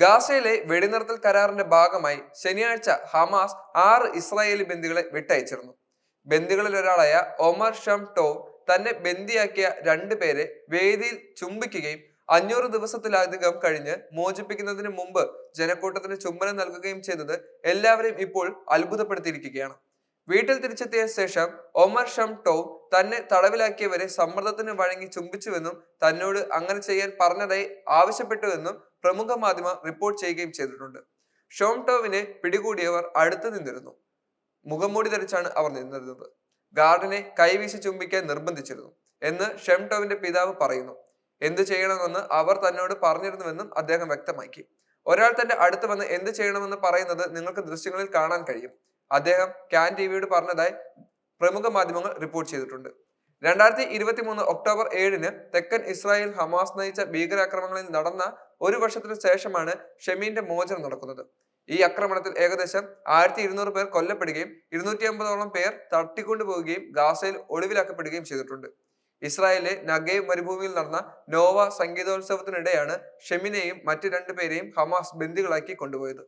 ഗാസയിലെ വെടിനിർത്തൽ കരാറിന്റെ ഭാഗമായി ശനിയാഴ്ച ഹമാസ് ആറ് ഇസ്രായേലി ബന്ദികളെ വിട്ടയച്ചിരുന്നു. ബന്ദികളിൽ ഒരാളായ ഒമർ ഷം ടോ തന്നെ ബന്ദിയാക്കിയ രണ്ടു പേരെ വേദിയിൽ ചുംബിക്കുകയും അഞ്ഞൂറ് ദിവസത്തിലധികം കഴിഞ്ഞ് മോചിപ്പിക്കുന്നതിന് മുമ്പ് ജനക്കൂട്ടത്തിന് ചുംബനം നൽകുകയും ചെയ്തത് എല്ലാവരെയും ഇപ്പോൾ അത്ഭുതപ്പെടുത്തിയിരിക്കുകയാണ്. വീട്ടിൽ തിരിച്ചെത്തിയ ശേഷം ഒമർ ഷം ടോ തന്നെ തടവിലാക്കിയവരെ സമ്മർദ്ദത്തിന് വഴങ്ങി ചുംബിച്ചുവെന്നും തന്നോട് അങ്ങനെ ചെയ്യാൻ പറഞ്ഞതായി ആവശ്യപ്പെട്ടുവെന്നും പ്രമുഖ മാധ്യമ റിപ്പോർട്ട് ചെയ്യുകയും ചെയ്തിട്ടുണ്ട്. ഷോംടോവിനെ പിടികൂടിയവർ അടുത്ത് നിന്നിരുന്നു. മുഖംമൂടി ധരിച്ചാണ് അവർ നിന്നിരുന്നത്. ഗാർഡിനെ കൈവീശി ചുംബിക്കാൻ നിർബന്ധിച്ചിരുന്നു എന്ന് ഷെം ടോവിന്റെ പിതാവ് പറയുന്നു. എന്ത് ചെയ്യണമെന്ന് അവർ തന്നോട് പറഞ്ഞിരുന്നുവെന്നും അദ്ദേഹം വ്യക്തമാക്കി. ഒരാൾ തന്റെ അടുത്ത് വന്ന് എന്ത് ചെയ്യണമെന്ന് പറയുന്നത് നിങ്ങൾക്ക് ദൃശ്യങ്ങളിൽ കാണാൻ കഴിയും. അദ്ദേഹം ക്യാൻ ടിവിയോട് പറഞ്ഞതായി പ്രമുഖ മാധ്യമങ്ങൾ റിപ്പോർട്ട് ചെയ്തിട്ടുണ്ട്. രണ്ടായിരത്തി ഇരുപത്തി മൂന്ന് ഒക്ടോബർ ഏഴിന് തെക്കൻ ഇസ്രായേൽ ഹമാസ് നയിച്ച ഭീകരാക്രമണങ്ങളിൽ നടന്ന ഒരു വർഷത്തിനു ശേഷമാണ് ഷെമീന്റെ മോചനം നടക്കുന്നത്. ഈ ആക്രമണത്തിൽ ഏകദേശം ആയിരത്തി ഇരുന്നൂറ് പേർ കൊല്ലപ്പെടുകയും ഇരുന്നൂറ്റി അമ്പതോളം പേർ തട്ടിക്കൊണ്ടുപോവുകയും ഗാസയിൽ ഒളിവിലാക്കപ്പെടുകയും ചെയ്തിട്ടുണ്ട്. ഇസ്രായേലിലെ നഗേവ് മരുഭൂമിയിൽ നടന്ന നോവ സംഗീതോത്സവത്തിനിടെയാണ് ഷെമിനെയും മറ്റു രണ്ടുപേരെയും ഹമാസ് ബന്ദികളാക്കി കൊണ്ടുപോയത്.